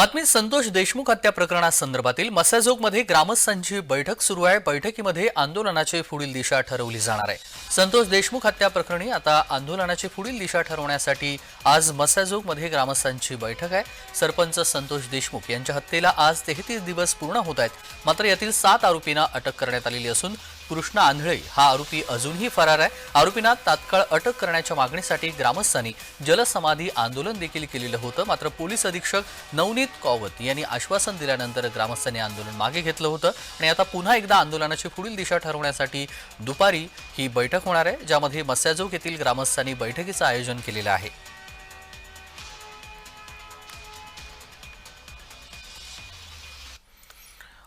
बातमी संतोष देशमुख हत्या प्रकरणासंदर्भातील मसाजोगमध्ये ग्रामस्थांची बैठक सुरू आहे. बैठकीमध्ये आंदोलनाची पुढील दिशा ठरवली जाणार आहे. संतोष देशमुख हत्या प्रकरणी आता आंदोलनाची पुढील दिशा ठरवण्यासाठी आज मसाजोगमध्ये ग्रामस्थांची बैठक आहे. सरपंच संतोष देशमुख यांच्या हत्येला आज तेहतीस दिवस पूर्ण होत आहेत. मात्र यातील सात आरोपींना अटक करण्यात आलेली असून कृष्ण आंधळे हा आरोपी अजूनही फरार आहे. आरोपींना तात्काळ अटक करण्याच्या मागणीसाठी ग्रामस्थांनी जलसमाधी आंदोलन देखील केलेलं होतं. मात्र पोलीस अधीक्षक नवनीत कौवत यांनी आश्वासन दिल्यानंतर ग्रामस्थांनी आंदोलन मागे घेतलं होतं. आणि आता पुन्हा एकदा आंदोलनाची पुढील दिशा ठरवण्यासाठी दुपारी ही बैठक होणार आहे ज्यामध्ये मस्याजोग येथील ग्रामस्थांनी बैठकीचं आयोजन केलेलं आहे.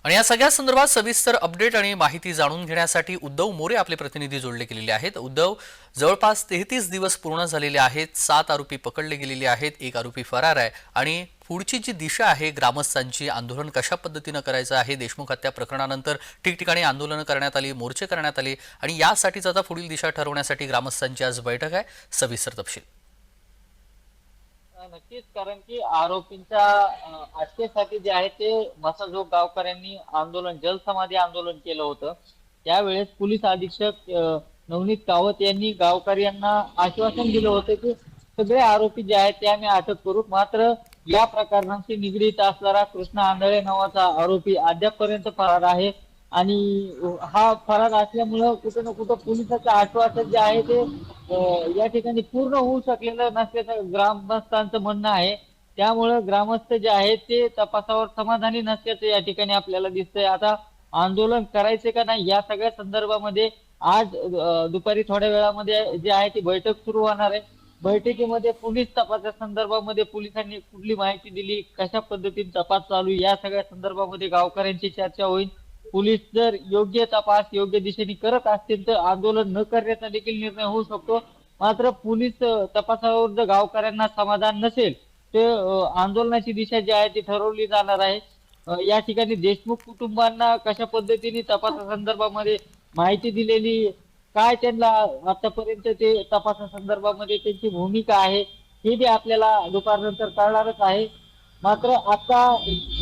आणि या सगळ्या संदर्भात सविस्तर अपडेट आणि माहिती जाणून घेण्यासाठी उद्धव मोरे आपले प्रतिनिधी जोडले गेलेले आहेत. उद्धव जवळपास तेहतीस दिवस पूर्ण झालेले आहेत. सात आरोपी पकडले गेलेले आहेत. एक आरोपी फरार आहे. आणि पुढची जी दिशा आहे ग्रामस्थांची आंदोलन कशा पद्धतीनं करायचं आहे देशमुख हत्या प्रकरणानंतर ठिकठिकाणी आंदोलनं करण्यात आली मोर्चे करण्यात आले आणि यासाठीच आता पुढील दिशा ठरवण्यासाठी ग्रामस्थांची आज बैठक आहे. सविस्तर तपशील. नक्कीच. कारण की आरोपींच्या अटकेसाठी जे आहे ते मसाजोग गावकऱ्यांनी आंदोलन जलसमाधी आंदोलन केलं होतं. त्यावेळेस पोलीस अधीक्षक नवनीत कावत यांनी गावकऱ्यांना आश्वासन दिलं होतं की सगळे आरोपी जे आहेत ते आम्ही अटक करू. मात्र या प्रकरणाशी निगडीत असणारा कृष्ण आंधळे नावाचा आरोपी अद्यापपर्यंत फरार आहे. आणि हा फरक असल्यामुळं कुठं ना कुठं पोलिसाचं आश्वासन जे आहे ते या ठिकाणी पूर्ण होऊ शकलेलं नसल्याचं ग्रामस्थांचं म्हणणं आहे. त्यामुळं ग्रामस्थ जे आहेत ते तपासावर समाधानी नसल्याचं या ठिकाणी आपल्याला दिसतंय. आता आंदोलन करायचे का नाही या सगळ्या संदर्भामध्ये आज दुपारी थोड्या वेळामध्ये जे आहे ती बैठक सुरू होणार आहे. बैठकीमध्ये पोलीस तपासा संदर्भामध्ये पोलिसांनी कुठली माहिती दिली कशा पद्धतीने तपास चालू या सगळ्या संदर्भामध्ये गावकऱ्यांची चर्चा होईल. पोलीस जर योग्य तपास योग्य दिशेने करत असतील तर आंदोलन न करण्याचा देखील निर्णय होऊ शकतो. मात्र पोलीस तपासावर जर गावकऱ्यांना समाधान नसेल तर आंदोलनाची दिशा जी आहे ती ठरवली जाणार आहे. या ठिकाणी देशमुख कुटुंबांना कशा पद्धतीने तपासासंदर्भामध्ये माहिती दिलेली काय त्यांना आतापर्यंत ते तपासासंदर्भामध्ये त्यांची भूमिका आहे हे बी आपल्याला दुपारनंतर कळणारच आहे. मात्र आता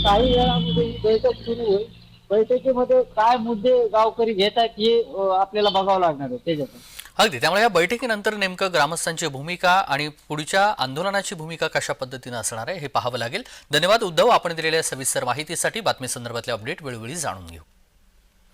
काही वेळामध्ये ही बैठक सुरू होईल. बैठकीमध्ये काय मुद्दे गावकरी घेत आहेत हे आपल्याला बघावं लागणार आहे त्याच्यात अगदी. त्यामुळे या बैठकीनंतर नेमकं ग्रामस्थांची भूमिका आणि पुढच्या आंदोलनाची भूमिका कशा पद्धतीनं असणार आहे हे पाहावं लागेल. धन्यवाद उद्धव. आपण दिलेल्या सविस्तर माहितीसाठी बातमी संदर्भातले अपडेट वेळोवेळी जाणून घेऊ.